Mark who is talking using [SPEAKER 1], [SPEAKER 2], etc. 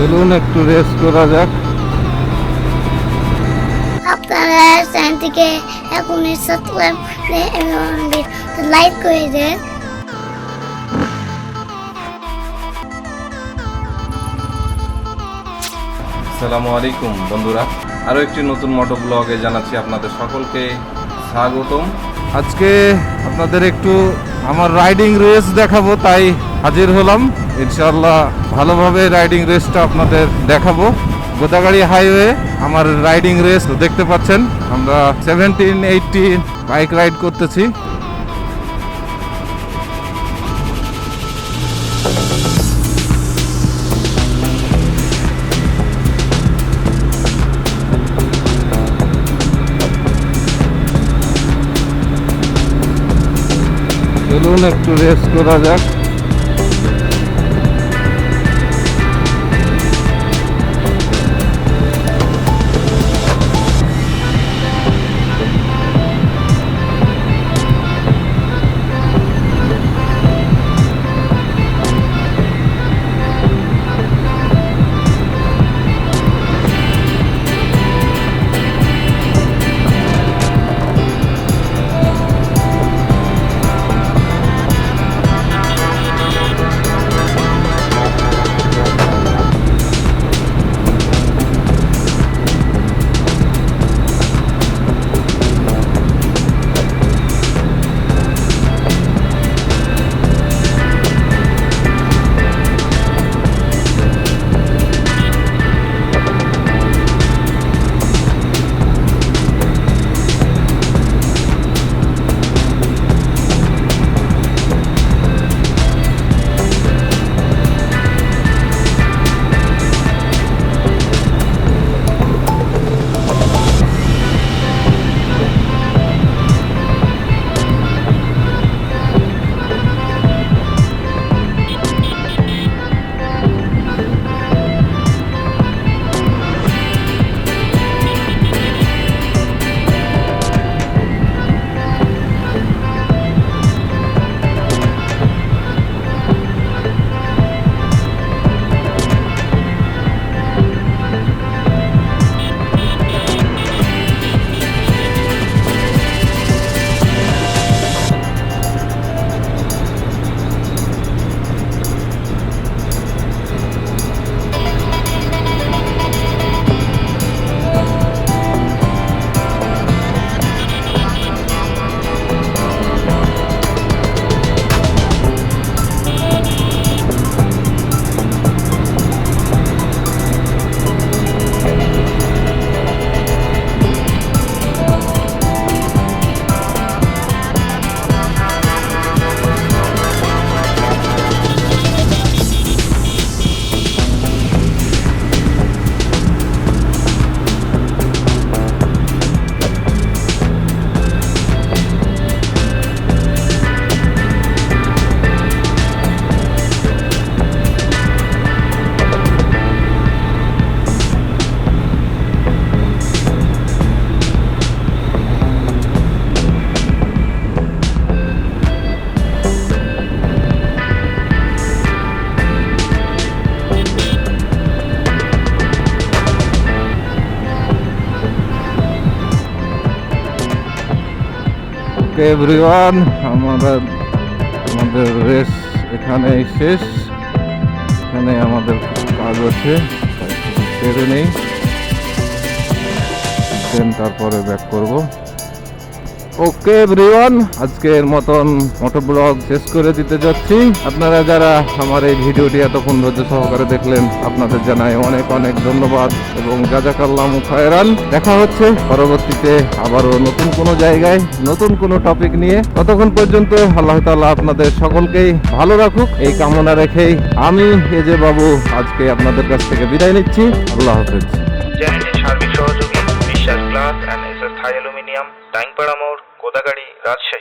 [SPEAKER 1] চলুন একটু রেস্ট করা যাক।
[SPEAKER 2] আপনারা চ্যানেলটিকে এখনই সাবস্ক্রাইব এবং লাইক করে দেন।
[SPEAKER 1] আসসালামু আলাইকুম বন্ধুরা। আরও একটি নতুন মোটো ব্লগে জানাচ্ছি আপনাদের সকলকে স্বাগতম। আজকে আপনাদের একটু আমার রাইডিং রেস দেখাবো তাই হাজির হলাম। ইনশাল্লাহ ভালোভাবে রাইডিং রেসটা আপনাদের দেখাবো। গোদাগাড়ি হাইওয়ে আমার রাইডিং রেস দেখতে পাচ্ছেন। আমরা সেভেন্টিন এইটিন বাইক রাইড করতেছি। চলুন একটু রেস্ট করা যাক। ওকে এভরিওয়ান আমরা আমাদের রেস এখানেই শেষ। এখানে আমাদের কাজ আছে সেরে নেই। দেন তারপরে ব্যাক করব। ওকে এভরিওয়ান আজকের মতন মোটর ব্লগ শেষ করে দিতে যাচ্ছি। আপনারা যারা আমার এই ভিডিওটি এতক্ষণ ধৈর্য সহকারে দেখলেন, আপনাদের জানাই অনেক অনেক ধন্যবাদ এবং জাজাকাল্লাম খায়রান। দেখা হচ্ছে পরবর্তীতে আবারও নতুন কোনো জায়গায়, নতুন কোনো টপিক নিয়ে। ততক্ষণ পর্যন্ত আল্লাহ তাল্লাহ আপনাদের সকলকেই ভালো রাখুক, এই কামনা রেখেই আমি এ যে বাবু আজকে আপনাদের কাছ থেকে বিদায় নিচ্ছি। আল্লাহ হাফেজ। সহযোগী, Biswas and Thai aluminium time calcio